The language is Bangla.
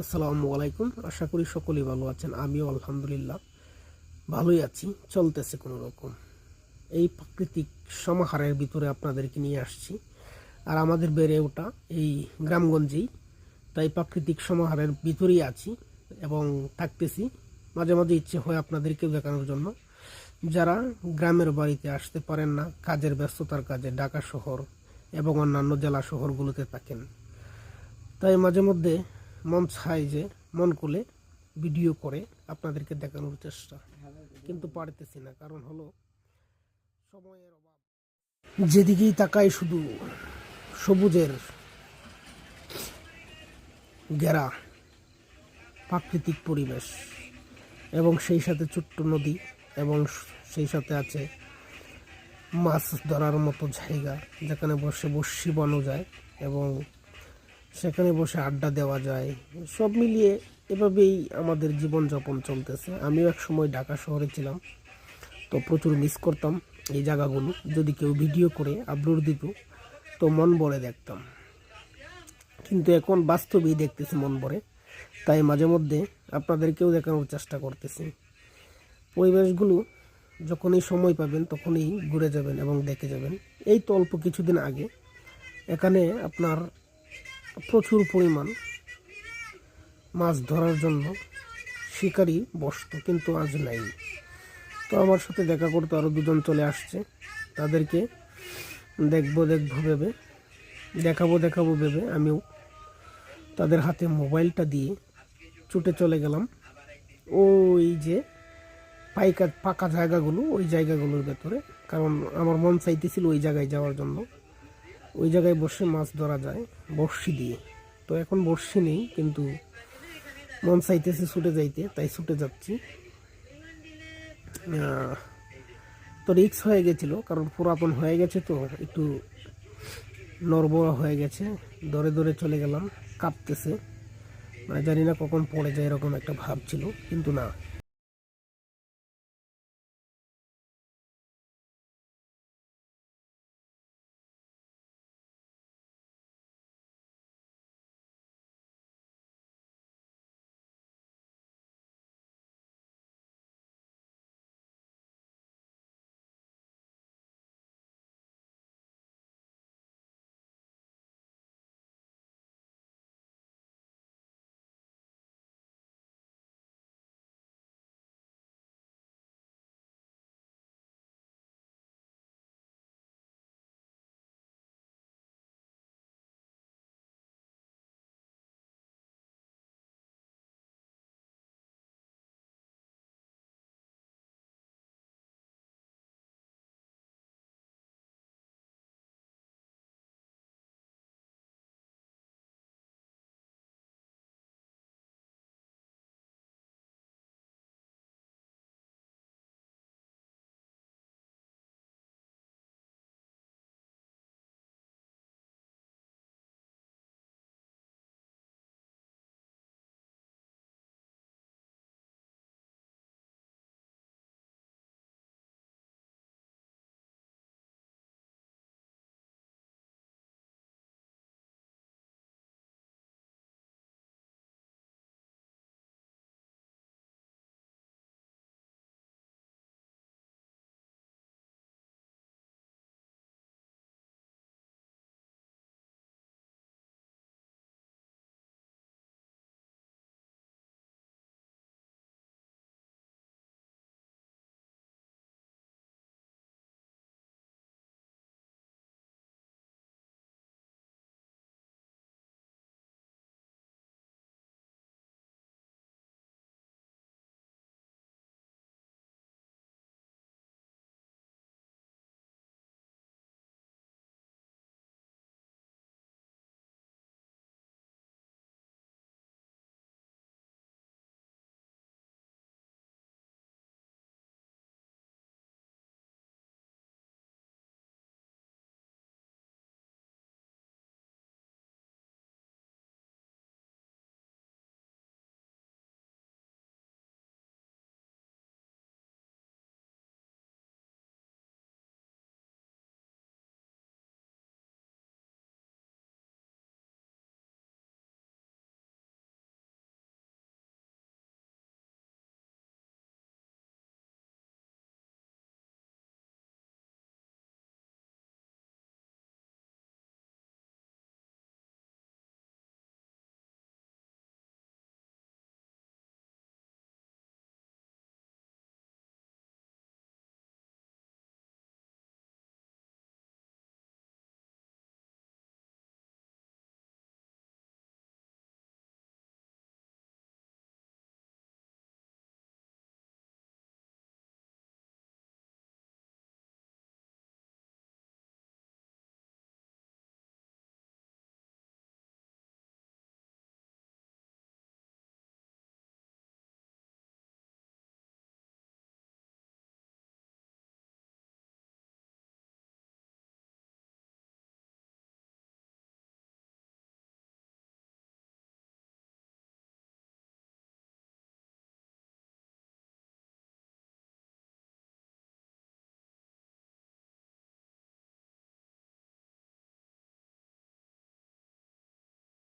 আসসালামু আলাইকুম। আশা করি সকলেই ভালো আছেন। আমিও আলহামদুলিল্লাহ ভালোই আছি। চলতেছে কোনো রকম। এই প্রাকৃতিক সমাহারের ভিতরে আপনাদেরকে নিয়ে আসছি। আর আমাদের বেড়ে ওঠা এই গ্রামগঞ্জেই তাই প্রাকৃতিক সমাহারের ভিতরেই আছি এবং থাকতেছি। মাঝে মাঝে ইচ্ছে হয় আপনাদেরকে দেখানোর জন্য। যারা গ্রামের বাড়িতে আসতে পারেন না, কাজের ব্যস্ততার কাজে ঢাকা শহর এবং অন্যান্য জেলা শহরগুলোতে থাকেন। তাই মাঝে মধ্যে মন চায় যে, মন খুলে ভিডিও করে আপনাদেরকে দেখানোর চেষ্টা। কিন্তু পারতেছি না, কারণ হলো সময়ের অভাব। যেদিকেই তাকাই শুধু সবুজের ঘেরা প্রাকৃতিক পরিবেশ এবং সেই সাথে ছোট্ট নদী এবং সেই সাথে আছে মাছ ধরার মতো জায়গা যেখানে বসে বসি বানো যায় এবং সেখানে বসে আড্ডা দেওয়া যায়। সব মিলিয়ে এভাবেই আমাদের জীবনযাপন চলতেছে। আমিও এক সময় ঢাকা শহরে ছিলাম, তো প্রচুর মিস করতাম এই জায়গাগুলো। যদি কেউ ভিডিও করে আপলোড দিত, তো মন ভরে দেখতাম। কিন্তু এখন বাস্তবেই দেখতেছি মন ভরে। তাই মাঝে মধ্যে আপনাদেরকেও দেখানোর চেষ্টা করতেছি। পরিবেশগুলো যখনই সময় পাবেন, তখনই ঘুরে যাবেন এবং দেখে যাবেন। এই তো অল্প কিছুদিন আগে এখানে আপনার প্রচুর পরিমাণ মাছ ধরার জন্য শিকারি বসত, কিন্তু আজ নাই। তো আমার সাথে দেখা করতে আরও দুজন চলে আসছে। তাদেরকে দেখব দেখব, ভেবে, দেখাবো দেখাবো, ভেবে আমিও তাদের হাতে মোবাইলটা দিয়ে ছুটে চলে গেলাম। ওই যে পাইকা, পাকা জায়গাগুলো, ওই জায়গাগুলোর ভেতরে, কারণ আমার মন চাইতেছিল ওই জায়গায় যাওয়ার জন্য। ওই জায়গায় বসে মাছ ধরা যায়, বড়শি দিয়ে। তো এখন বড়শি নেই, কিন্তু মন চাইতেছে ছুটে যাইতে, তাই ছুটে যাচ্ছি। তো রিক্স হয়ে গেছিল, কারণ পুরাতন হয়ে গেছে তো, একটু নরবরা হয়ে গেছে, দরে দরে চলে গেলাম, কাঁপতেছে। মানে জানি না কখন পড়ে যায় এরকম একটা ভাব ছিল, কিন্তু না।